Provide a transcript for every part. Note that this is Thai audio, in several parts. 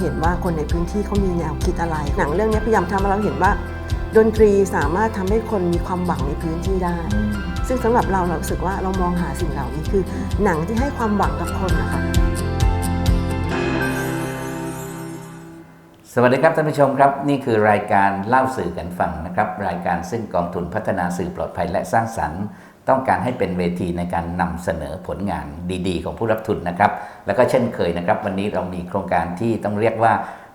เห็นว่าคนในพื้นที่เขามีแนวคิดอะไร หนังเรื่องนี้พยายามทำให้เราเห็นว่า ดนตรีสามารถทำให้คนมีความหวังในพื้นที่ได้ ซึ่งสำหรับเราเรารู้สึกว่าเรามองหาสิ่งเหล่านี้คือ หนังที่ให้ความหวังกับคนนะคะสวัสดีครับท่านผู้ชมครับนี่คือรายการเล่าสื่อกันฟังนะครับ รายการซึ่งกองทุนพัฒนาสื่อปลอดภัยและสร้างสรรค์ ต้องการให้เป็นเวทีในการนำเสนอผลงานดีๆ ของผู้รับทุนนะครับ แล้วก็เช่นเคยนะครับ วันนี้เรามีโครงการที่ต้องเรียกว่า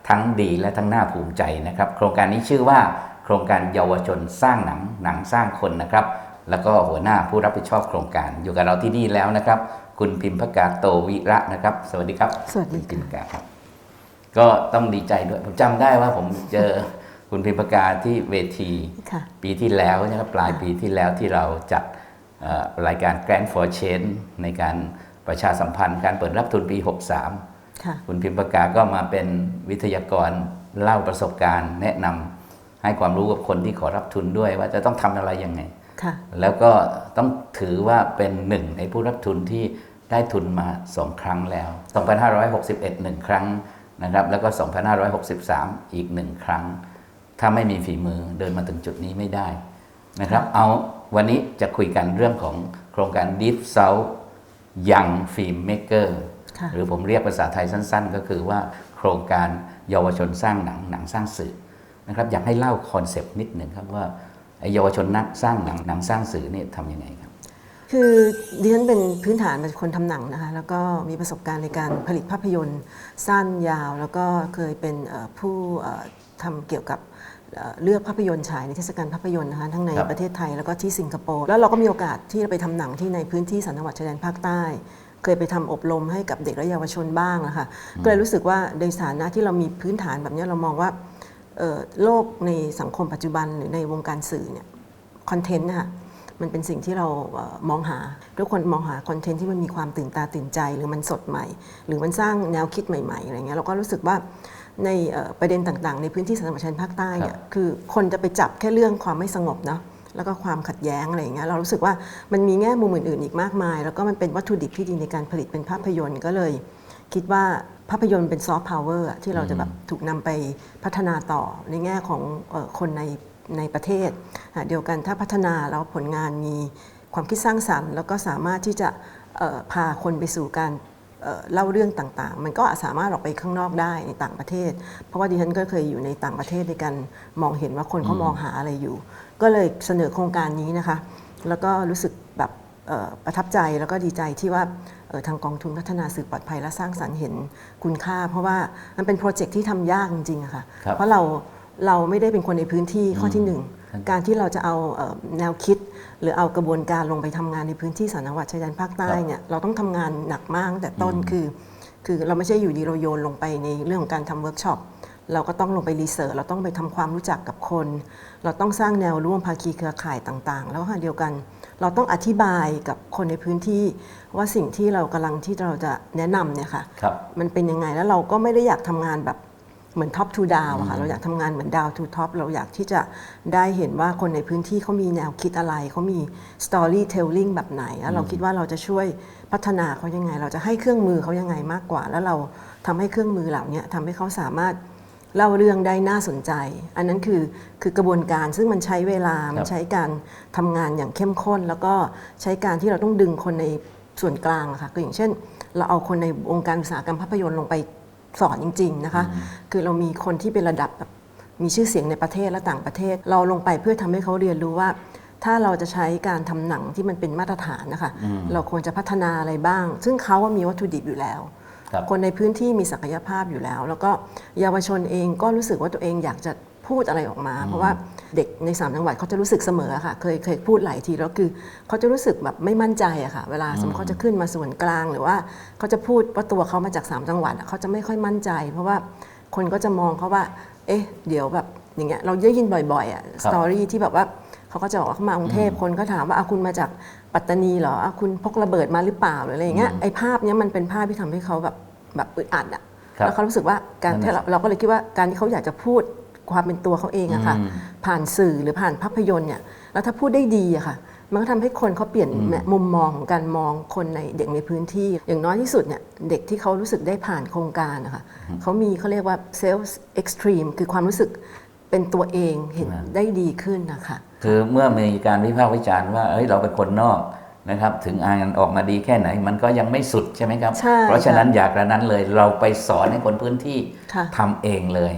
ทั้งดีและทั้งน่าภูมิใจนะครับ โครงการนี้ชื่อว่า โครงการเยาวชนสร้างหนังหนังสร้างคนนะครับ แล้วก็หัวหน้าผู้รับผิดชอบโครงการอยู่กับเราที่นี่แล้วนะครับ คุณพิมพกาโตวิระนะครับ สวัสดีครับสวัสดีคุณพิมพกาครับ ก็ต้องดีใจด้วยผมจำได้ว่าผมเจอคุณพิมพกาที่เวทีค่ะปีที่แล้วนะครับปลายปีที่แล้วที่เราจัดเอ่อ รายการ Grand for Change ในการประชาสัมพันธ์การเปิดรับทุนปี 63ค่ะคุณพิมพกาก็มาเป็นวิทยากรเล่าประสบการณ์ แนะนำให้ความรู้กับคนที่ขอรับทุนด้วยว่าจะต้องทำอะไรยังไงค่ะแล้วก็ต้องถือว่าเป็นหนึ่งในผู้รับทุนที่ได้ทุนมาสองครั้งแล้ว 2561หนึ่งครั้งนะครับแล้วก็ 2563 อีกหนึ่งครั้ง ถ้าไม่มีฝีมือเดินมาถึงจุดนี้ไม่ได้นะครับ เอา วันนี้จะคุยกันเรื่องของโครงการ Deep South Young Film Maker ค่ะหรือผมเรียกภาษาไทยสั้น ๆ ก็คือว่าโครงการเยาวชนสร้างหนังหนังสร้างสื่อนะครับอยากให้เล่าคอนเซปต์นิดหนึ่งครับว่าไอ้เยาวชนนักสร้างหนังหนังสร้างสื่อเนี่ยทำยังไงครับ คือดิฉันเป็นพื้นฐานเป็นคนทำหนังนะคะแล้วก็มีประสบการณ์ในการผลิตภาพยนตร์สั้นยาว แล้วก็เคยเป็นเอ่อผู้เอ่อทำเกี่ยวกับ เอ่อเลือกภาพยนตร์ฉายในเทศกาลภาพยนตร์นะคะทั้งในครับประเทศไทยแล้วก็ที่สิงคโปร์แล้วเราก็มีโอกาสที่จะไปทำหนังที่ในพื้นที่สามจังหวัดชายแดนภาคใต้ เคยไปทำอบรมให้กับเด็กและเยาวชนบ้างนะคะก็เลยรู้สึกว่าในฐานะที่เรามีพื้นฐานแบบเนี้ยเรามองว่าเอ่อโลกในสังคมปัจจุบันหรือในวงการสื่อเนี่ยคอนเทนต์นะคะมันเป็นสิ่งที่เราเอ่อมองหา ทุกคนมองหาคอนเทนต์ที่มันมีความตื่นตาตื่นใจ หรือมันสดใหม่ หรือมันสร้างแนวคิดใหม่ๆอะไรเงี้ยเราก็รู้สึกว่า ในเอ่อประเด็นต่างๆ ในพื้นที่สามจังหวัดชายแดนภาคใต้เนี่ยคือคนจะไปจับแค่เรื่องความไม่สงบเนาะแล้วก็ความขัดแย้งอะไรอย่างเงี้ยเรารู้สึกว่ามันมีแง่มุมอื่นๆอีกมากมาย แล้วก็มันเป็นวัตถุดิบที่ดีในการผลิตเป็นภาพยนตร์ก็เลย คิดว่าภาพยนตร์เป็นซอฟต์พาวเวอร์ที่เราจะแบบถูกนำไปพัฒนาต่อในแง่ของเออคนในในประเทศอะเดียวกันถ้าพัฒนาแล้วผลงานมีความคิดสร้างสรรค์ แล้วก็สามารถที่จะเอ่อพาคนไปสู่การ เอ่อเล่าเรื่องต่างๆ มันก็สามารถออกไปข้างนอกได้ในต่างประเทศ เพราะว่าดิฉันก็เคยอยู่ในต่างประเทศในการมองเห็นว่าคนเขามองหาอะไรอยู่ ก็เลยเสนอโครงการนี้นะคะ แล้วก็รู้สึกแบบเอ่อประทับใจแล้วก็ดีใจที่ว่าเอ่อทางกองทุนพัฒนาสื่อปลอดภัยและสร้างสรรค์เห็นคุณค่า เพราะว่ามันเป็นโปรเจกต์ที่ทำยากจริงๆอะค่ะครับเพราะเราเราไม่ได้เป็นคนในพื้นที่ข้อที่หนึ่งการที่เราจะเอาเอ่อแนวคิด หรือเอากระบวนการลงไปทำงานในพื้นที่สามจังหวัดชายแดนภาคใต้เนี่ยเราต้องทำงานหนักมากตั้งแต่ต้นคือ คือเราไม่ใช่อยู่ดีเราโยนลงไปในเรื่องของการทำเวิร์กช็อปเราก็ต้องลงไปรีเสิร์ชเราต้องไปทำความรู้จักกับคน เราต้องสร้างแนวร่วมภาคีเครือข่ายต่างๆ แล้วขณะเดียวกัน เราต้องอธิบายกับคนในพื้นที่ ว่าสิ่งที่เรากำลังที่เราจะแนะนำเนี่ยค่ะครับมันเป็นยังไงแล้วเราก็ไม่ได้อยากทำงานแบบ เหมือนท็อปทูดาวอะค่ะเราอยากทำงานเหมือนดาวทูท็อปเราอยากที่จะได้เห็นว่าคนในพื้นที่เขามีแนวคิดอะไรเขามีสตอรี่เทลลิงแบบไหน แล้วเราคิดว่าเราจะช่วยพัฒนาเขายังไง เราจะให้เครื่องมือเขายังไงมากกว่า แล้วเราทำให้เครื่องมือเหล่านี้ทำให้เขาสามารถเล่าเรื่องได้น่าสนใจ อันนั้นคือคือกระบวนการซึ่งมันใช้เวลา มันใช้การทำงานอย่างเข้มข้น แล้วก็ใช้การที่เราต้องดึงคนในส่วนกลางอะค่ะก็อย่างเช่น เราเอาคนในวงการอุตสาหกรรมภาพยนตร์ลงไป สอนจริง ๆนะคะ คือเรามีคนที่เป็นระดับแบบมีชื่อเสียงในประเทศและต่างประเทศ เราลงไปเพื่อทำให้เขาเรียนรู้ว่า ถ้าเราจะใช้การทำหนังที่มันเป็นมาตรฐานนะคะ เราควรจะพัฒนาอะไรบ้าง ซึ่งเขาว่ามีวัตถุดิบอยู่แล้วครับคนในพื้นที่มีศักยภาพอยู่แล้ว แล้วก็เยาวชนเองก็รู้สึกว่าตัวเองอยากจะ พูดอะไรออกมา เพราะว่าเด็กในสามจังหวัดเขาจะรู้สึกเสมอค่ะ เคยเคยพูดหลายทีแล้วคือเขาจะรู้สึกแบบไม่มั่นใจอะค่ะ เวลาสมมติเขาจะขึ้นมาส่วนกลางหรือว่าเขาจะพูดว่าตัวเขามาจากสามจังหวัดอะเขาจะไม่ค่อยมั่นใจ เพราะว่าคนก็จะมองเขาว่า เอ๊ะ เดี๋ยวแบบอย่างเงี้ยเราได้ยินบ่อยๆอะสตอรี่ที่แบบว่าเขาก็จะบอกว่าเขามากรุงเทพคนก็ถามว่าอาคุณมาจากปัตตานีเหรออาคุณพกระเบิดมาหรือเปล่าหรืออะไรอย่างเงี้ยไอ้ภาพเนี้ยมันเป็นภาพที่ทำให้เขาแบบแบบอึดอัดอะครับแล้วเขารู้สึกว่าการนั่นที่น่ะเราเราก็เลยคิดว่าการที่เขาอยากจะพูด ความเป็นตัวเขาเองอะค่ะอืมผ่านสื่อหรือผ่านภาพยนตร์เนี่ยแล้วถ้าพูดได้ดีอะค่ะ มันก็ทำให้คนเขาเปลี่ยนมุมมองของการมองคนในเด็กในพื้นที่ อย่างน้อยที่สุดเนี่ยเด็กที่เขารู้สึกได้ผ่านโครงการนะคะเขามีเขาเรียกว่า self extreme คือความรู้สึกเป็นตัวเองเห็นได้ดีขึ้นนะคะคือเมื่อมีการวิพากษ์วิจารณ์ว่าเอ้ยเราเป็นคนนอกนะครับถึงอ่านออกมาดีแค่ไหนมันก็ยังไม่สุดใช่ไหมครับใช่เพราะฉะนั้นอยากกระนั้นเลยเราไปสอนให้คนพื้นที่ค่ะทำเองเลย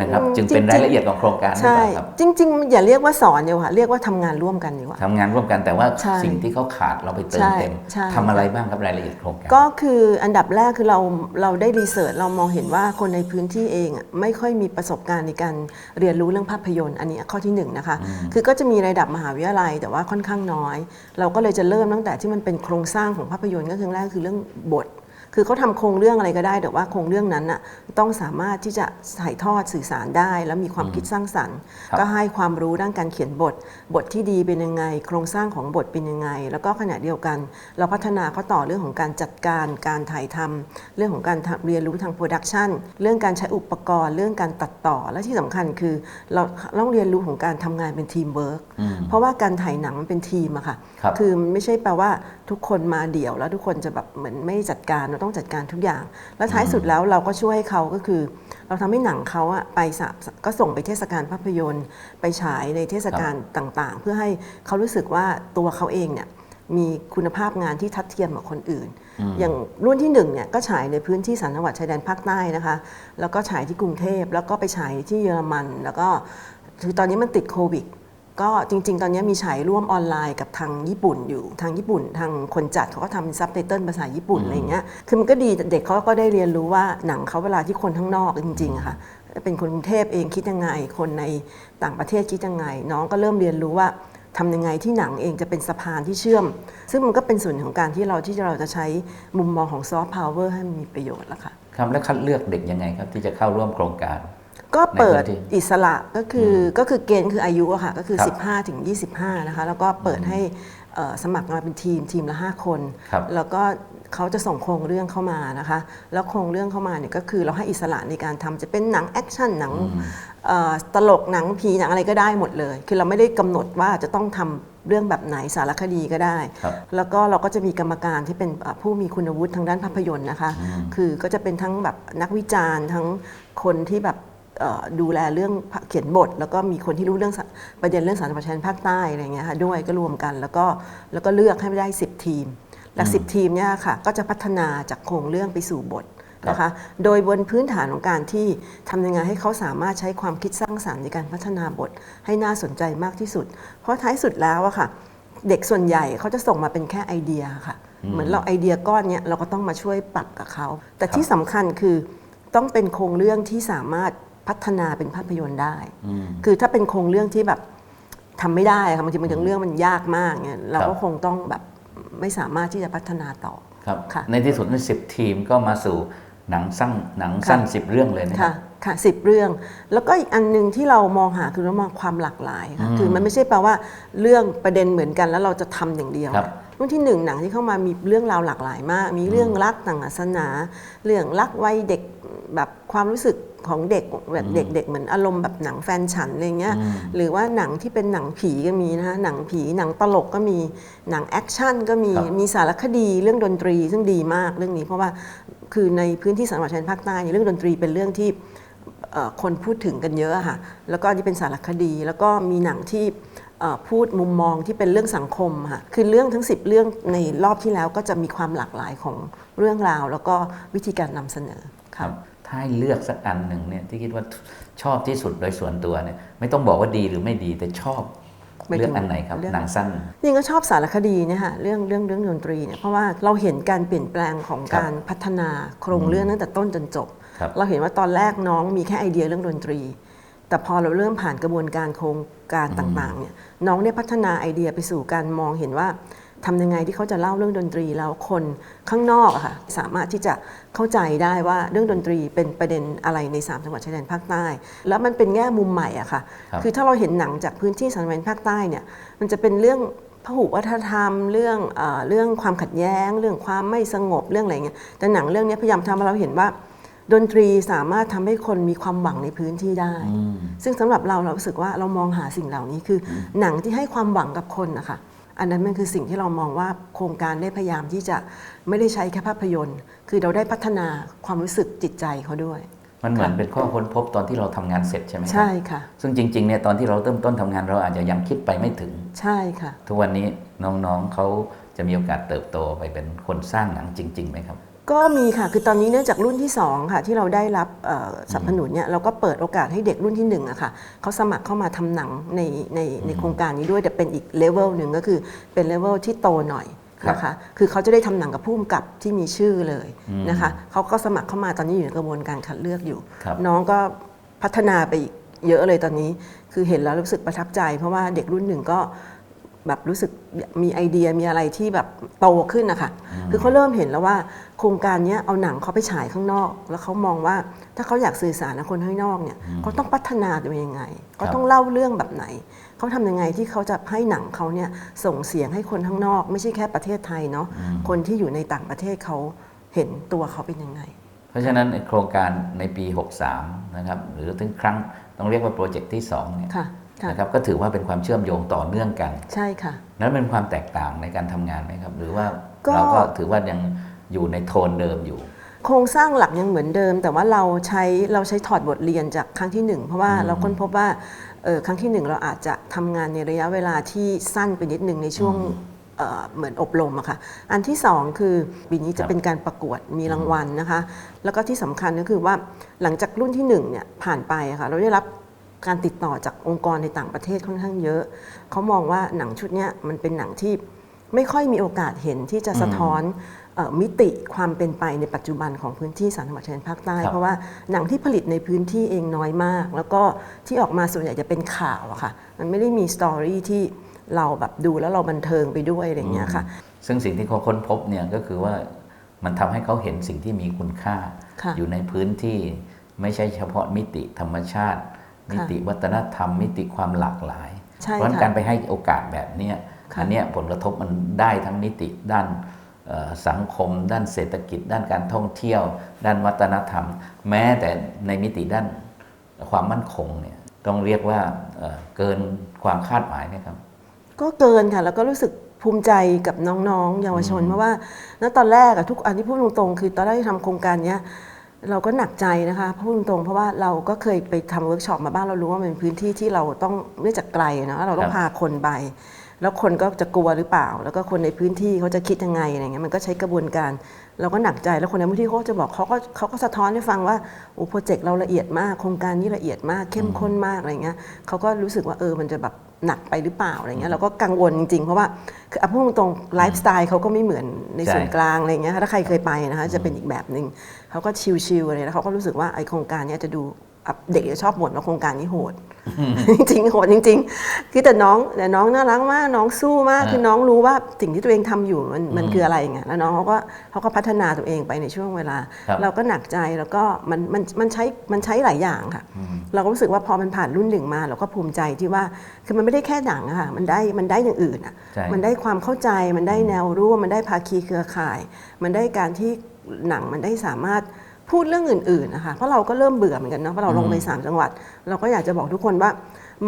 นะครับอืมจึงเป็นจริงๆรายละเอียดของโครงการหรือใช่เปล่าครับจริง ๆ อย่าเรียกว่าสอนดีกว่าเรียกว่าทำงานร่วมกันดีกว่าทำงานร่วมกันแต่ว่าใช่สิ่งที่เขาขาดเราไปเติมใช่เต็มใช่ทำอะไรบ้างครับรายละเอียดโครงการก็คืออันดับแรกคือเราเราได้รีเสิร์ชเรามองเห็นว่าคนในพื้นที่เองอะไม่ค่อยมีประสบการณ์ในการเรียนรู้เรื่องภาพยนตร์ อันนี้ข้อที่หนึ่งนะคะคือก็จะมีระดับมหาวิทยาลัย แต่ว่าค่อนข้างน้อย เราก็เลยจะเริ่มตั้งแต่ที่มันเป็นโครงสร้างของภาพยนตร์ก็คือแรกคือเรื่องบท คือเขาทำโครงเรื่องอะไรก็ได้ แต่ว่าโครงเรื่องนั้นน่ะต้องสามารถที่จะถ่ายทอดสื่อสารได้ แล้วมีความคิดสร้างสรรค์ครับก็ให้ความรู้ด้านการเขียนบท บทที่ดีเป็นยังไง โครงสร้างของบทเป็นยังไง แล้วก็ขณะเดียวกัน เราพัฒนาเขาต่อเรื่องของการจัดการการถ่ายทำเรื่องของการทำเรียนรู้ทางโปรดักชันเรื่องการใช้อุปกรณ์ เรื่องการตัดต่อและที่สำคัญคือเราต้องเรียนรู้ของการทำงานเป็นทีมเวิร์กเพราะว่าการถ่ายหนังมันเป็นทีมอะค่ะครับคือมันไม่ใช่แปลว่าทุกคนมาเดี่ยวแล้วทุกคนจะแบบเหมือนไม่จัดการเราต้องจัดการทุกอย่าง แล้วท้ายสุดแล้วเราก็ช่วยให้เขาก็คือ เราทำให้หนังเขาอะไปสะก็ส่งไปเทศกาลภาพยนตร์ ไปฉายในเทศกาลต่างๆ เพื่อให้เขารู้สึกว่าตัวเขาเองเนี่ยมีคุณภาพงานที่ทัดเทียมกับคนอื่น อย่างรุ่นที่หนึ่งเนี่ยก็ฉายในพื้นที่สามจังหวัดชายแดนภาคใต้นะคะ แล้วก็ฉายที่กรุงเทพแล้วก็ไปฉายที่เยอรมัน แล้วก็คือตอนนี้มันติดโควิด ก็จริง ๆ ตอนนี้มีฉายร่วมออนไลน์กับทางญี่ปุ่นอยู่ทางญี่ปุ่น ทางคนจัดเขาก็ทำซับไตเติลภาษาญี่ปุ่นอะไรอย่างเงี้ยคือมันก็ดีเด็กเขาก็ได้เรียนรู้ว่าหนังเขาเวลาที่คนข้างนอกจริงๆอะค่ะเป็นคนกรุงเทพเองคิดยังไง คนในต่างประเทศคิดยังไง น้องก็เริ่มเรียนรู้ว่าทำยังไงที่หนังเองจะเป็นสะพานที่เชื่อม ซึ่งมันก็เป็นส่วนของการที่เราที่เราจะใช้มุมมองของซอฟต์พาวเวอร์ให้มันมีประโยชน์ละค่ะครับแล้วคัดเลือกเด็กยังไงครับที่จะเข้าร่วมโครงการ ก็เปิดในพื้นที่อิสระก็คืออก็คือเกณฑ์คืออายุอะค่ะก็คือ ครับ15 ถึง 25 นะคะ แล้วก็เปิดให้เอ่อสมัครมาเป็นทีมทีมละ 5 คน ครับ แล้วก็เขาจะส่งโครงเรื่องเข้ามานะคะ แล้วโครงเรื่องเข้ามาเนี่ยก็คือเราให้อิสระในการทำจะเป็นหนังแอคชั่นหนังเอ่อตลกหนังผีหนังอะไรก็ได้หมดเลย คือเราไม่ได้กำหนดว่าจะต้องทำเรื่องแบบไหนสารคดีก็ได้ ครับ แล้วก็เราก็จะมีกรรมการที่เป็นเอ่อผู้มีคุณวุฒิทางด้านภาพยนตร์นะคะ คือก็จะเป็นทั้งแบบนักวิจารณ์ทั้งคนที่แบบเอ่อ ดูแลเรื่องเขียนบท แล้วก็มีคนที่รู้เรื่องสประเด็นเรื่องสารพัดชันภาคใต้อะไรเงี้ยค่ะด้วยก็รวมกันแล้วก็แล้วก็เลือกให้ได้ 10 ทีม หลักสิทีมเนี่ยค่ะก็จะพัฒนาจากโครงเรื่องไปสู่บทนะคะ โดยบนพื้นฐานของการที่ทำยังไงให้เขาสามารถใช้ความคิดสร้างสรรค์ในการพัฒนาบทให้น่าสนใจมากที่สุด เพราะท้ายสุดแล้วอะค่ะ เด็กส่วนใหญ่เขาจะส่งมาเป็นแค่ไอเดียค่ะ เหมือนเราไอเดียก้อนเนี้ยเราก็ต้องมาช่วยปรับกับเขา แต่ที่สำคัญคือต้องเป็นโครงเรื่องที่สามารถ พัฒนาเป็นภาพยนตร์ได้ คือถ้าเป็นโครงเรื่องที่แบบทำไม่ได้ค่ะบางทีบางทีเรื่องมันยากมากเนี่ยเราก็คงต้องแบบไม่สามารถที่จะพัฒนาต่อครับค่ะในที่สุดในสิบทีมก็มาสู่หนังสั้นหนังสั้นสิบเรื่องเลยนะครัค่ะบค่ะสิบเรื่อง แล้วก็อีกอันหนึ่งที่เรามองหาคือเรามองความหลากหลายค่ะคือมันไม่ใช่แปลว่าเรื่องประเด็นเหมือนกันแล้วเราจะทำอย่างเดียวครับรุ่นที่หนึ่งหนังที่เข้ามามีเรื่องราวหลากหลายมาก มีเรื่องรักต่างศาสนา เรื่องรักวัยเด็กแบบความรู้สึก ของเด็กแบบเด็กๆเหมือนอารมณ์แบบหนังแฟนฉันอะไรเงี้ยหรือว่าหนังที่เป็นหนังผีก็มีนะคะหนังผีหนังตลกก็มีหนังแอคชั่นก็มีครับมีสารคดีเรื่องดนตรีซึ่งดีมากเรื่องนี้ เพราะว่าคือในพื้นที่สังหวัดชายแดนภาคใต้เนี่ยเรื่องดนตรีเป็นเรื่องที่เอ่อคนพูดถึงกันเยอะอะค่ะแล้วก็อันนี่เป็นสารคดี แล้วก็มีหนังที่เอ่อพูดมุมมองที่เป็นเรื่องสังคมอะค่ะ คือเรื่องทั้ง 10 เรื่องในรอบที่แล้วก็จะมีความหลากหลายของเรื่องราว แล้วก็วิธีการนำเสนอคค่ะรับถ้า ให้เลือกสักอันหนึ่งเนี่ยที่คิดว่าชอบที่สุดโดยส่วนตัวเนี่ยไม่ต้องบอกว่าดีหรือไม่ดีแต่ชอบไม่เลือกต้องอันไหนครับเลือกหนังสั้นนี่ก็ชอบสารคดีเนี่ยค่ะเรื่องเรื่องเรื่องดนตรีเนี่ยเพราะว่าเราเห็นการเปลี่ยนแปลงของครับการพัฒนาโครงเรื่องตั้งแต่ต้นจนจบครับเราเห็นว่าตอนแรกน้องมีแค่ไอเดียเรื่องดนตรี แต่พอเราเริ่มผ่านกระบวนการโครงการต่างๆเนี่ยน้องเนี่ยพัฒนาไอเดียไปสู่การมองเห็นว่า ทำยังไงที่เขาจะเล่าเรื่องดนตรีแล้วคนข้างนอกอะค่ะสามารถที่จะเข้าใจได้ว่าเรื่องดนตรีเป็นประเด็นอะไรในสามจังหวัดชายแดนภาคใต้ แล้วมันเป็นแง่มุมใหม่อะค่ะครับคือถ้าเราเห็นหนังจากพื้นที่สามจังหวัดภาคใต้เนี่ยมันจะเป็นเรื่องพหุวัฒนธรรมเรื่องเออเรื่องความขัดแย้ง เรื่องความไม่สงบเรื่องอะไรเงี้ยแต่หนังเรื่องนี้พยายามทำให้เราเห็นว่า ดนตรีสามารถทำให้คนมีความหวังในพื้นที่ได้ ซึ่งสำหรับเราเรารู้สึกว่าเรามองหาสิ่งเหล่านี้คืออหนังที่ให้ความหวังกับคนนะคะ อันนั้นมันคือสิ่งที่เรามองว่าโครงการได้พยายามที่จะไม่ได้ใช้แค่ภาพยนตร์ คือเราได้พัฒนาความรู้สึกจิตใจเขาด้วย มันเหมือนเป็นข้อค้นพบตอนที่เราทำงานเสร็จใช่ไหมครับใช่ค่ะ ซึ่งจริงๆเนี่ยตอนที่เราเริ่มต้นทำงานเราอาจจะยังคิดไปไม่ถึง ใช่ค่ะ ทุกวันนี้น้องๆเขาจะมีโอกาสเติบโตไปเป็นคนสร้างหนังจริงๆไหมครับ ก็มีค่ะ คือตอนนี้เนื่องจากรุ่นที่ 2 ค่ะ ที่เราได้รับเอ่อสนับสนุนเนี่ยเราก็เปิดโอกาสให้เด็กรุ่นที่1อะค่ะเขาสมัครเข้ามาทำหนังในในในโครงการนี้ด้วยแต่เป็นอีกเลเวลหนึ่งก็คือเป็นเลเวลที่โตหน่อยนะคะคือเขาจะได้ทำหนังกับผู้กำกับที่มีชื่อเลยนะคะเขาก็สมัครเข้ามาตอนนี้อยู่ในกระบวนการคัดเลือกอยู่ครับน้องก็พัฒนาไปอีกเยอะเลยตอนนี้ คือเห็นแล้วรู้สึกประทับใจ เพราะว่าเด็กรุ่นหนึ่งก็ แบบรู้สึกมีไอเดียมีอะไรที่แบบโตขึ้นนะคะคือเขาเริ่มเห็นแล้วว่า โครงการเนี้ยเอาหนังเขาไปฉายข้างนอก แล้วเขามองว่าถ้าเขาอยากสื่อสารกับคนข้างนอกเนี่ยเขาต้องพัฒนาตัวเองยังไงเขาต้องเล่าเรื่องแบบไหนเขาทำยังไงที่เขาจะให้หนังเขาเนี่ยส่งเสียงให้คนข้างนอก ไม่ใช่แค่ประเทศไทยเนาะคนที่อยู่ในต่างประเทศเขาเห็นตัวเขาเป็นยังไง เพราะฉะนั้นไอ้โครงการในปี 63 นะครับหรือถึงครั้งต้องเรียกว่าโปรเจกต์ที่2เนี่ยค่ะค่ะ นะครับก็ถือว่าเป็นความเชื่อมโยงต่อเนื่องกัน ใช่ค่ะ นั้นเป็นความแตกต่างในการทำงานไหมครับ หรือว่าก็เราก็ถือว่ายังอยู่ในโทนเดิมอยู่ โครงสร้างหลักยังเหมือนเดิม แต่ว่าเราใช้เราใช้ถอดบทเรียนจากครั้งที่หนึ่งเพราะว่าเราค้นพบว่าเอ่อครั้งที่หนึ่งเราอาจจะทำงานในระยะเวลาที่สั้นไปนิดหนึ่งในช่วงเอ่อเหมือนอบรมอะค่ะ อันที่สองคือปีนี้คจะรับเป็นการประกวดมีรางวัลนะคะ แล้วก็ที่สำคัญก็คือว่าหลังจากรุ่นที่หนึ่งเนี่ยผ่านไปอะค่ะเราได้รับ การติดต่อจากองค์กรในต่างประเทศค่อนข้างเยอะ เขามองว่าหนังชุดเนี้ยมันเป็นหนังที่ไม่ค่อยมีโอกาสเห็นที่จะสะท้อนเอ่อมิติความเป็นไปในปัจจุบันของพื้นที่สามจังหวัดชายแดนภาคใต้ครับเพราะว่าหนังที่ผลิตในพื้นที่เองน้อยมาก แล้วก็ที่ออกมาส่วนใหญ่จะเป็นข่าวอะค่ะ มันไม่ได้มีสตอรี่ที่เราแบบดูแล้วเราบันเทิงไปด้วยอะไรอย่างเงี้ยค่ะ ซึ่งสิ่งที่เขาค้นพบเนี่ยก็คือว่ามันทำให้เขาเห็นสิ่งที่มีคุณค่าค่ะอยู่ในพื้นที่ไม่ใช่เฉพาะมิติธรรมชาติ มิติวัฒนธรรม มิติความหลากหลายใช่เพราะฉะนั้นค่ะการไปให้โอกาสแบบเนี้ยค่ะอันเนี้ยผลกระทบมันได้ทั้งมิติด้านเอ่อสังคม ด้านเศรษฐกิจ ด้านการท่องเที่ยว ด้านวัฒนธรรม แม้แต่ในมิติด้านความมั่นคงเนี่ยต้องเรียกว่าเอ่อเกินความคาดหมายนะครับ ก็เกินค่ะ แล้วก็รู้สึกภูมิใจกับน้องๆ เยาวชน เพราะว่าณตอนแรกอะทุกอันที่พูดตรงๆ คือตอนแรกที่ทำโครงการเนี้ย เราก็หนักใจนะคะพูดตรงๆเพราะว่าเราก็เคยไปทำเวิร์กช็อปมาบ้างเรารู้ว่ามันเป็นพื้นที่ที่เราต้องเนื่องจากไกลเนาะเราต้องพาคนไป แล้วคนก็จะกลัวหรือเปล่า แล้วก็คนในพื้นที่เขาจะคิดยังไงอะไรเงี้ยมันก็ใช้กระบวนการ เราก็หนักใจแล้วคนในพื้นที่เขาก็จะบอกเขาก็เขาก็สะท้อนให้ฟังว่าโอ้โปรเจกต์เราละเอียดมาก โครงการนี้ละเอียดมากเข้มข้นมากอะไรเงี้ยเขาก็รู้สึกว่าเออมันจะแบบหนักไปหรือเปล่าอะไรเงี้ยเราก็กังวลจริงๆ เพราะว่าคือเอาพูดตรงๆไลฟ์สไตล์เขาก็ไม่เหมือนในส่วนใช่กลางอะไรเงี้ยถ้าใครเคยไปนะคะจะเป็นอีกแบบหนึ่งเขาก็ชิลๆอะไรแล้วเขาก็รู้สึกว่าไอโครงการเนี้ยจะดูอะ เด็กจะชอบบ่นว่าโครงการนี้โหดจริงๆโหดจริงๆคือแต่น้องแต่น้องน่ารักมากน้องสู้มากอ่าคือน้องรู้ว่าสิ่งที่ตัวเองทำอยู่มันมันคืออะไรไงแล้วน้องเขาก็เขาก็พัฒนาตัวเองไปในช่วงเวลาครับเราก็หนักใจแล้วก็มันมันมันใช้มันใช้หลายอย่างค่ะ เราก็รู้สึกว่าพอมันผ่านรุ่นหนึ่งมา เราก็ภูมิใจที่ว่าคือมันไม่ได้แค่หนังอะค่ะมันได้มันได้อย่างอื่นอะใช่มันได้ความเข้าใจมันได้แนวร่วมมันได้ภาคีเครือข่าย มันได้การที่หนังมันได้สามารถ พูดเรื่องอื่นๆนะคะเพราะเราก็เริ่มเบื่อเหมือนกันเนาะเพราะเราลงไปสามจังหวัด เราก็อยากจะบอกทุกคนว่า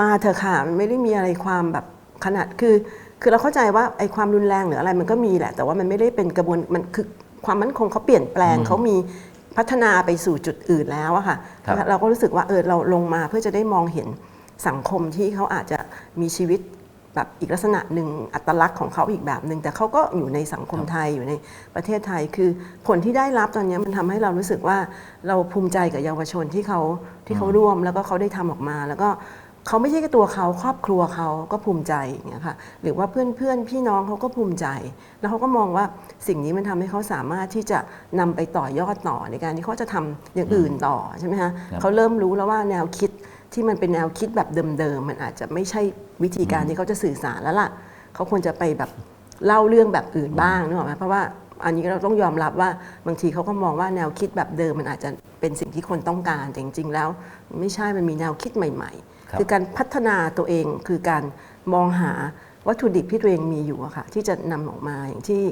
มาเถอะค่ะมันไม่ได้มีอะไรความแบบขนาดคือ คือเราเข้าใจว่าไอ้ความรุนแรงหรืออะไรมันก็มีแหละ แต่ว่ามันไม่ได้เป็นกระบวนมันคือความมั่นคงเขาเปลี่ยนแปลงเขามีพัฒนาไปสู่จุดอื่นแล้วอะค่ะครับเราก็รู้สึกว่าเออเราลงมาเพื่อจะได้มองเห็นสังคมที่เขาอาจจะมีชีวิต แบบอีกลักษณะหนึ่งอัตลักษณ์ของเขาอีกแบบหนึ่งแต่เขาก็อยู่ในสังคมไทยอยู่ในประเทศไทย คือผลที่ได้รับตอนนี้มันทำให้เรารู้สึกว่าเราภูมิใจกับเยาวชนที่เขาที่เขาร่วมแล้วก็เขาได้ทำออกมา แล้วก็เขาไม่ใช่แค่ตัวเขาครอบครัวเขาก็ภูมิใจอย่างเงี้ยค่ะหรือว่าเพื่อนเพื่อนๆพี่น้องเขาก็ภูมิใจ แล้วเขาก็มองว่าสิ่งนี้มันทำให้เขาสามารถที่จะนำไปต่อยอดต่อในการที่เขาจะทำอย่างอื่นต่อใช่ไหมคะครับเขาเริ่มรู้แล้วว่าแนวคิด ที่มันเป็นแนวคิดแบบเดิมๆมันอาจจะไม่ใช่วิธีการที่เขาจะสื่อสารแล้วล่ะเขาควรจะไปแบบเล่าเรื่องแบบอื่นบ้างนึกออกไหมเพราะว่าอันนี้เราต้องยอมรับว่าบางทีเขาก็มองว่าแนวคิดแบบเดิมมันอาจจะเป็นสิ่งที่คนต้องการแต่จริงๆแล้ว ไม่ใช่มันมีแนวคิดใหม่ครับๆคือการพัฒนาตัวเองคือการมองหาวัตถุดิบที่ตัวเองมีอยู่อะค่ะที่จะนำออกมาอย่างที่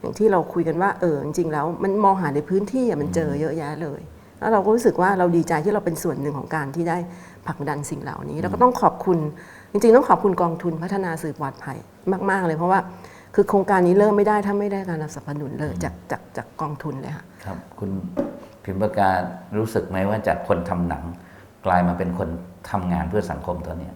อย่างที่เราคุยกันว่าเออจริงๆแล้วมันมองหาในพื้นที่อะมันเจอเยอะแยะเลย แล้วเราก็รู้สึกว่าเราดีใจที่เราเป็นส่วนหนึ่งของการที่ได้ ผลักดันสิ่งเหล่านี้ แล้วก็ต้องขอบคุณจริงๆ ต้องขอบคุณกองทุนพัฒนาสื่อปลอดภัยมาก ๆ เลยเพราะว่าคือโครงการนี้เริ่มไม่ได้ถ้าไม่ได้การสนับสนุนเลยจากจากจากกองทุนเลยค่ะครับ คุณพิมพ์ประการรู้สึกไหมว่าจากคนทำหนัง กลายมาเป็นคนทำงานเพื่อสังคมตัวเนี้ย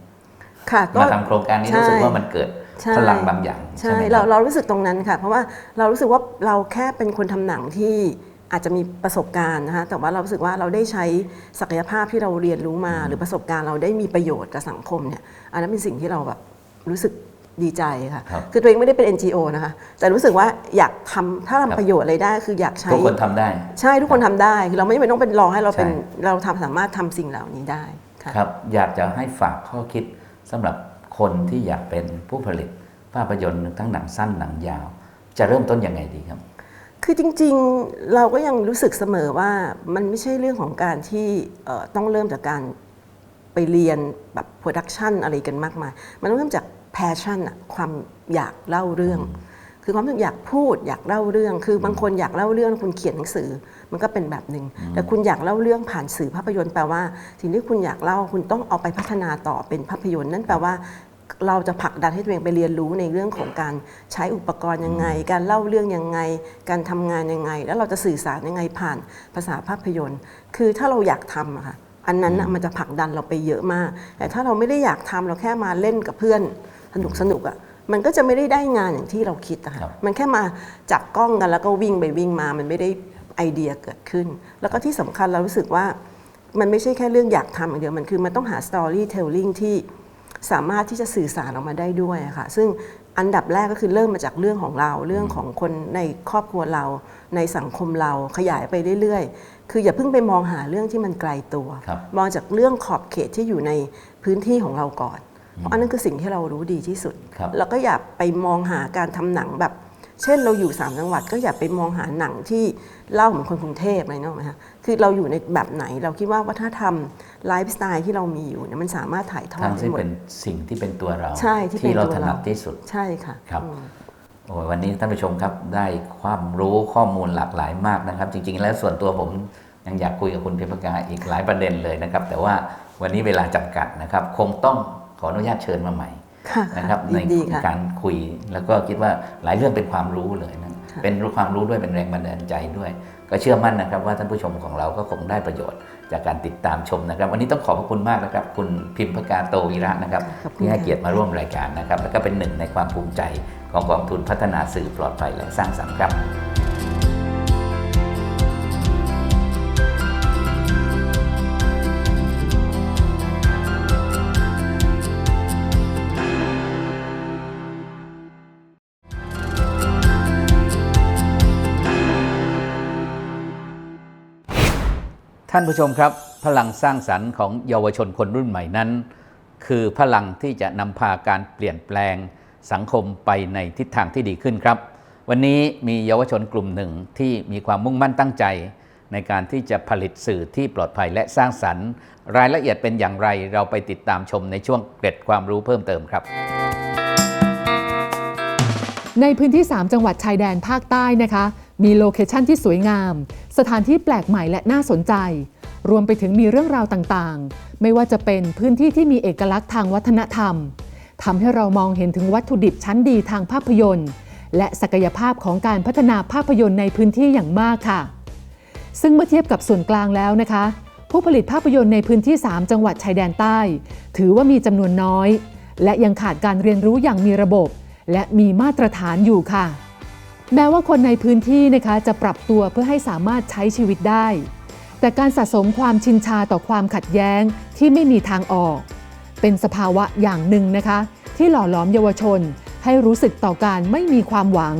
ค่ะก็มาทำโครงการนี้รู้สึกใช่ว่ามันเกิดใช่พลังบางอย่าง ใช่ไหมคเราบเรารู้สึกตรงนั้นค่ะ เพราะว่าเรารู้สึกว่าเราแค่เป็นคนทำหนังที่ อาจจะมีประสบการณ์นะคะแต่ว่าเรารู้สึกว่าเราได้ใช้ศักยภาพที่เราเรียนรู้มา หรือประสบการณ์เราได้มีประโยชน์กับสังคมเนี่ยอันนั้นเป็นสิ่งที่เราแบบรู้สึกดีใจค่ะครับ คือตัวเองไม่ได้เป็น NGO นะคะแต่รู้สึกว่าอยากทำถ้าครับทำประโยชน์อะไรได้ คืออยากใช้ ทุกคนทำได้ ใช่ทุกคนทำได้คือเราไม่จำเป็นต้องเป็นรอให้เราเป็นใช่ เราทำสามารถทำสิ่งเหล่านี้ได้ค่ะ ครับ อยากจะให้ฝากข้อคิดสำหรับคนที่อยากเป็นผู้ผลิตภาพยนตร์ทั้งหนังสั้นหนังยาว จะเริ่มต้นยังไงดีครับ คือจริงๆเราก็ยังรู้สึกเสมอว่ามันไม่ใช่เรื่องของการที่เอ่อต้องเริ่มจากการไปเรียนแบบโปรดักชันอะไรกันมากมาย มันต้องเริ่มจากแพชชั่นอะความอยากเล่าเรื่อง คือความรู้สึกอยากพูดอยากเล่าเรื่อง คือบางคนอยากเล่าเรื่องคุณเขียนหนังสือ มันก็เป็นแบบหนึ่งแต่คุณอยากเล่าเรื่องผ่านสื่อภาพยนตร์แปลว่า สิ่งที่คุณอยากเล่าคุณต้องเอาไปพัฒนาต่อเป็นภาพยนตร์นั่นแปลว่า เราจะผลักดันให้ตัวเองไปเรียนรู้ในเรื่องของการใช้อุปกรณ์ยังไง การเล่าเรื่องยังไง การทำงานยังไง แล้วเราจะสื่อสารยังไงผ่านภาษาภาพยนตร์ คือถ้าเราอยากทำอะค่ะอันนั้นน่ะมันจะผลักดันเราไปเยอะมาก แต่ถ้าเราไม่ได้อยากทำเราแค่มาเล่นกับเพื่อนสนุกสนุกๆอะมันก็จะไม่ได้ได้งานอย่างที่เราคิดอะครัค่ะบมันแค่มาจับกล้องกันแล้วก็วิ่งไปวิ่งมา มันไม่ได้ไอเดียเกิดขึ้น แล้วก็ที่สำคัญเรารู้สึกว่ามันไม่ใช่แค่เรื่องอยากทำอย่างเดียวมันคือมันต้องหา storytelling ที่ สามารถที่จะสื่อสารออกมาได้ด้วยอะค่ะ ซึ่งอันดับแรกก็คือเริ่มมาจากเรื่องของเราเรื่องของคนในครอบครัวเรา ในสังคมเราขยายไปเรื่อยๆ คืออย่าเพิ่งไปมองหาเรื่องที่มันไกลตัวครับมองจากเรื่องขอบเขตที่อยู่ในพื้นที่ของเราก่อน เพราะอันนั้นคือสิ่งที่เรารู้ดีที่สุดครับแล้วก็อย่าไปมองหาการทำหนังแบบ เช่นเราอยู่สามจังหวัด ก็อย่าไปมองหาหนังที่เล่าเหมือนคนกรุงเทพอะไรเนาะไหมคะ คือเราอยู่ในแบบไหนเราคิดว่าวัฒนธรรมไลฟ์สไตล์ที่เรามีอยู่เนี่ยมันสามารถถ่ายทอดทางได้ที่หมดเป็นสิ่งที่เป็นตัวเราใช่ที่เป็นเราตัวถเรานัดที่สุดใช่ค่ะครับอืมโอ้ยวันนี้ท่านผู้ชมครับได้ความรู้ข้อมูลหลากหลายมากนะครับ จริง ๆ แล้วส่วนตัวผมยังอยากคุยกับคุณเพิมพกาอีกหลายประเด็นเลยนะครับ แต่ว่าวันนี้เวลาจำกัดนะครับ คงต้องขออนุญาตเชิญมาใหม่ค่ะนะครับยิในนดีค่ะการคุยแล้วก็คิดว่าหลายเรื่องเป็นความรู้เลยนะค่ะ เป็นความรู้ด้วยเป็นแรงบันดาลใจด้วย ก็เชื่อมั่นนะครับว่าท่านผู้ชมของเราก็คงได้ประโยชน์จากการติดตามชมนะครับ วันนี้ต้องขอบพระคุณมากนะครับ คุณพิมพกาโตวีระนะครับขอบคุณที่ให้ค่ะเกียรติมาร่วมรายการนะครับ แล้วก็เป็นหนึ่งในความภูมิใจของกองทุนพัฒนาสื่อปลอดภัยและสร้างสรรค์ครับ ท่านผู้ชมครับ พลังสร้างสรรค์ของเยาวชนคนรุ่นใหม่นั้น คือพลังที่จะนำพาการเปลี่ยนแปลงสังคมไปในทิศทางที่ดีขึ้นครับ วันนี้มีเยาวชนกลุ่มหนึ่งที่มีความมุ่งมั่นตั้งใจ ในการที่จะผลิตสื่อที่ปลอดภัยและสร้างสรรค์ รายละเอียดเป็นอย่างไรเราไปติดตามชมในช่วงเกร็ดความรู้เพิ่มเติมครับในพื้นที่ 3 จังหวัดชายแดนภาคใต้นะคะมีโลเคชันที่สวยงาม สถานที่แปลกใหม่และน่าสนใจ รวมไปถึงมีเรื่องราวต่างๆ ไม่ว่าจะเป็นพื้นที่ที่มีเอกลักษณ์ทางวัฒนธรรมทำให้เรามองเห็นถึงวัตถุดิบชั้นดีทางภาพยนตร์ และศักยภาพของการพัฒนาภาพยนตร์ในพื้นที่อย่างมากค่ะ ซึ่งเมื่อเทียบกับส่วนกลางแล้วนะคะ ผู้ผลิตภาพยนตร์ในพื้นที่ 3 จังหวัดชายแดนใต้ ถือว่ามีจำนวนน้อย และยังขาดการเรียนรู้อย่างมีระบบ และมีมาตรฐานอยู่ค่ะ แม้ว่าคนในพื้นที่นะคะจะปรับตัวเพื่อให้สามารถใช้ชีวิตได้ แต่การสะสมความชินชาต่อความขัดแย้งที่ไม่มีทางออก เป็นสภาวะอย่างหนึ่งนะคะ ที่หล่อหลอมเยาวชน ให้รู้สึกต่อการไม่มีความหวัง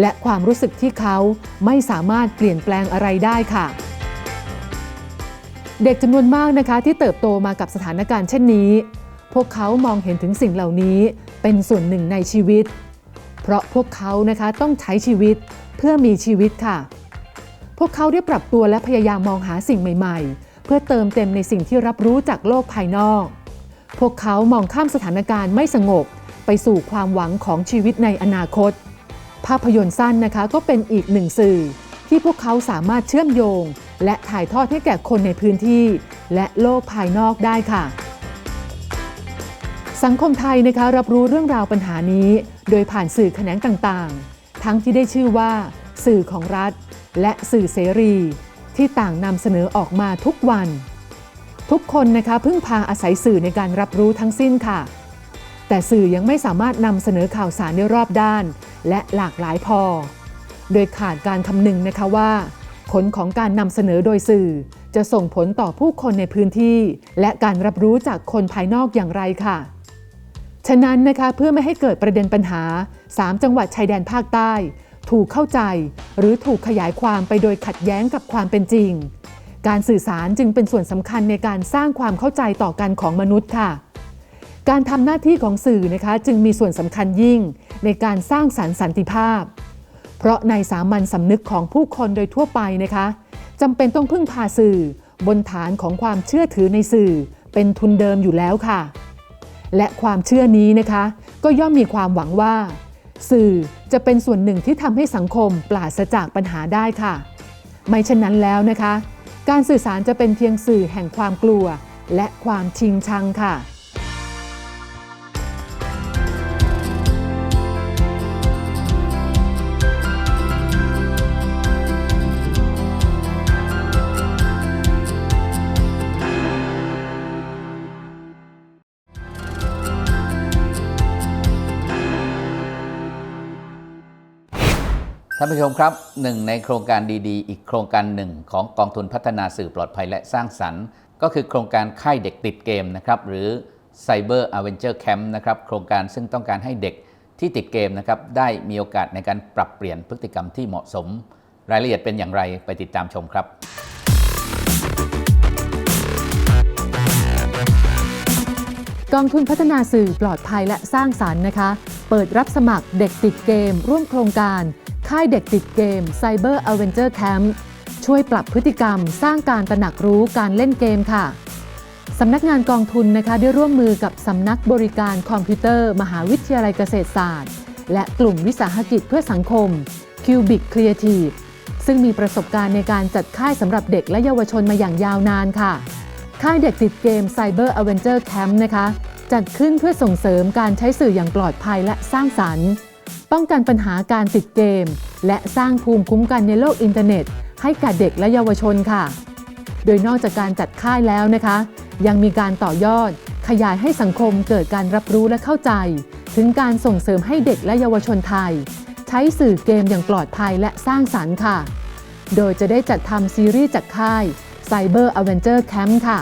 และความรู้สึกที่เขาไม่สามารถเปลี่ยนแปลงอะไรได้ค่ะ เด็กจำนวนมากนะคะที่เติบโตมากับสถานการณ์เช่นนี้ พวกเขามองเห็นถึงสิ่งเหล่านี้เป็นส่วนหนึ่งในชีวิต เพราะพวกเขานะคะต้องใช้ชีวิตเพื่อมีชีวิตค่ะ พวกเขาได้ปรับตัวและพยายามมองหาสิ่งใหม่ ๆ เพื่อเติมเต็มในสิ่งที่รับรู้จากโลกภายนอก พวกเขามองข้ามสถานการณ์ไม่สงบไปสู่ความหวังของชีวิตในอนาคต ภาพยนตร์สั้นนะคะก็เป็นอีกหนึ่งสื่อ ที่พวกเขาสามารถเชื่อมโยง และถ่ายทอดให้แก่คนในพื้นที่ และโลกภายนอกได้ค่ะ สังคมไทยนะคะรับรู้เรื่องราวปัญหานี้ โดยผ่านสื่อแขนงต่างๆ ทั้งที่ได้ชื่อว่า สื่อของรัฐ และสื่อเสรี ที่ต่างนำเสนอออกมาทุกวัน ทุกคนนะคะพึ่งพาอาศัยสื่อในการรับรู้ทั้งสิ้นค่ะ แต่สื่อยังไม่สามารถนำเสนอข่าวสารได้รอบด้าน และหลากหลายพอ โดยขาดการคำนึงนะคะว่า ผลของการนำเสนอโดยสื่อ จะส่งผลต่อผู้คนในพื้นที่ และการรับรู้จากคนภายนอกอย่างไรค่ะ ฉะนั้นนะคะเพื่อไม่ให้เกิดประเด็นปัญหา 3 จังหวัดชายแดนภาคใต้ ถูกเข้าใจ หรือถูกขยายความไปโดยขัดแย้งกับความเป็นจริง การสื่อสารจึงเป็นส่วนสำคัญในการสร้างความเข้าใจต่อกันของมนุษย์ค่ะ การทำหน้าที่ของสื่อนะคะจึงมีส่วนสำคัญยิ่ง ในการสร้างสรรค์สันติภาพ เพราะในสามัญสำนึกของผู้คนโดยทั่วไปนะคะจำเป็นต้องพึ่งพาสื่อ บนฐานของความเชื่อถือในสื่อ เป็นทุนเดิมอยู่แล้วค่ะ และความเชื่อนี้นะคะ ก็ย่อมมีความหวังว่า สื่อจะเป็นส่วนหนึ่งที่ทำให้สังคมปราศจากปัญหาได้ค่ะ ไม่เช่นนั้นแล้วนะคะ การสื่อสารจะเป็นเพียงสื่อแห่งความกลัว และความชิงชังค่ะ ท่านผู้ชมครับหนึ่งในโครงการดีๆ อีกโครงการหนึ่งของกองทุนพัฒนาสื่อปลอดภัยและสร้างสรรค์ ก็คือโครงการค่ายเด็กติดเกมนะครับหรือ Cyber Avenger Camp นะครับโครงการซึ่งต้องการให้เด็กที่ติดเกมนะครับได้มีโอกาสในการปรับเปลี่ยนพฤติกรรมที่เหมาะสม รายละเอียดเป็นอย่างไรไปติดตามชมครับกองทุนพัฒนาสื่อปลอดภัยและสร้างสารรค์นะคะ เปิดรับสมัครเด็กติดเกม ร่วมโครงการ ค่ายเด็กติดเกม Cyber Avenger Camp ช่วยปรับพฤติกรรม สร้างการตระหนักรู้การเล่นเกมค่ะสำนักงานกองทุนนะคะได้ร่วมมือกับสำนักบริการคอมพิวเตอร์ มหาวิทยาลัยเกษตรศาสตร์ และกลุ่มวิสาหกิจเพื่อสังคม Cubic Creative ซึ่งมีประสบการณ์ในการจัดค่ายสำหรับเด็กและเยาวชนมาอย่างยาวนานค่ะ ค่ายเด็กติดเกม Cyber Avenger Camp นะคะ จัดขึ้นเพื่อส่งเสริมการใช้สื่ออย่างปลอดภัยและสร้างสรรค์ ป้องกันปัญหาการติดเกม และสร้างภูมิคุ้มกันในโลกอินเทอร์เน็ต ให้กับเด็กและเยาวชนค่ะ โดยนอกจากการจัดค่ายแล้วนะคะ ยังมีการต่อยอด ขยายให้สังคมเกิดการรับรู้และเข้าใจ ถึงการส่งเสริมให้เด็กและเยาวชนไทย ใช้สื่อเกมอย่างปลอดภัยและสร้างสรรค์ค่ะ โดยจะได้จัดทำซีรีส์จากค่าย Cyber Avenger Camp ค่ะ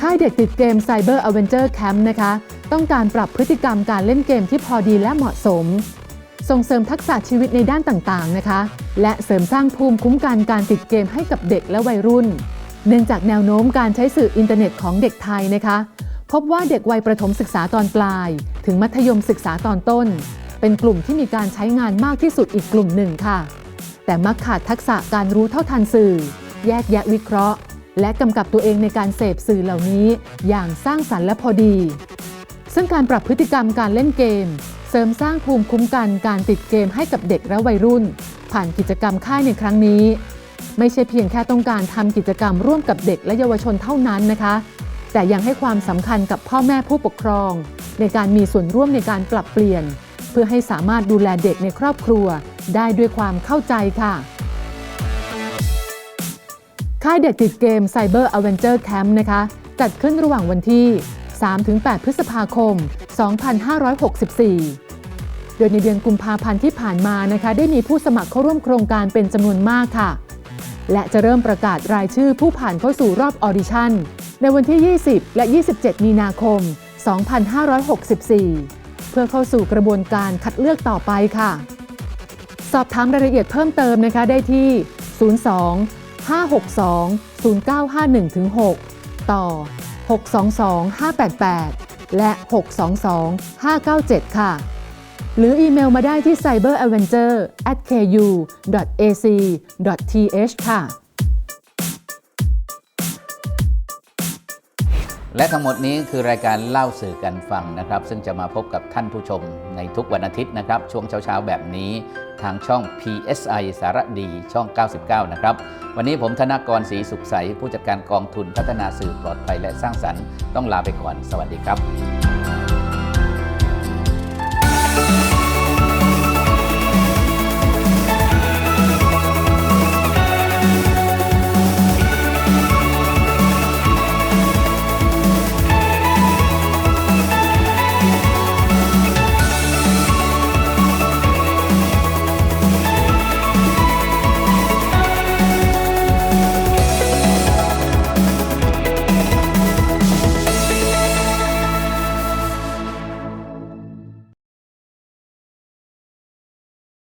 ค่ายเด็กติดเกม Cyber Avenger Camp นะคะ ต้องการปรับพฤติกรรมการเล่นเกมที่พอดีและเหมาะสม ส่งเสริมทักษะชีวิตในด้านต่างๆนะคะ และเสริมสร้างภูมิคุ้มกันการติดเกมให้กับเด็กและวัยรุ่น เนื่องจากแนวโน้มการใช้สื่ออินเทอร์เน็ตของเด็กไทยนะคะ พบว่าเด็กวัยประถมศึกษาตอนปลาย ถึงมัธยมศึกษาตอนต้น เป็นกลุ่มที่มีการใช้งานมากที่สุดอีกกลุ่มหนึ่งค่ะ แต่มักขาดทักษะการรู้เท่าทันสื่อ แยกแยะวิเคราะห์ และกำกับตัวเองในการเสพสื่อเหล่านี้ อย่างสร้างสรรค์และพอดี ซึ่งการปรับพฤติกรรมการเล่นเกม เสริมสร้างภูมิคุ้มกันการติดเกมให้กับเด็กและวัยรุ่น ผ่านกิจกรรมค่ายในครั้งนี้ ไม่ใช่เพียงแค่ต้องการทำกิจกรรมร่วมกับเด็กและเยาวชนเท่านั้นนะคะ แต่ยังให้ความสำคัญกับพ่อแม่ผู้ปกครอง ในการมีส่วนร่วมในการปรับเปลี่ยน เพื่อให้สามารถดูแลเด็กในครอบครัว ได้ด้วยความเข้าใจค่ะค่ายเด็กติดเกม Cyber Avenger Camp นะคะ จัดขึ้นระหว่างวันที่ 3-8 พฤษภาคม 2564โดยในเดือนกุมภาพันธ์ที่ผ่านมานะคะได้มีผู้สมัครเข้าร่วมโครงการเป็นจำนวนมากค่ะ และจะเริ่มประกาศรายชื่อผู้ผ่านเข้าสู่รอบออดิชั่น ในวันที่ 20 และ 27 มีนาคม 2564 เพื่อเข้าสู่กระบวนการคัดเลือกต่อไปค่ะ สอบถามรายละเอียดเพิ่มเติมนะคะได้ที่ 02 562 0951 6 ต่อ 622 588 และ 622 597 ค่ะ หรืออีเมลมาได้ที่ cyberavenger ku ac th ค่ะ และทั้งหมดนี้คือรายการเล่าสื่อกันฟังนะครับ ซึ่งจะมาพบกับท่านผู้ชมในทุกวันอาทิตย์นะครับ ช่วงเช้าๆ แบบนี้ทางช่อง PSI สารดีช่อง 99 นะครับ วันนี้ผมธนกรศรีสุขใส ผู้จัดการกองทุนพัฒนาสื่อปลอดภัยและสร้างสรรค์ต้องลาไปก่อน สวัสดีครับ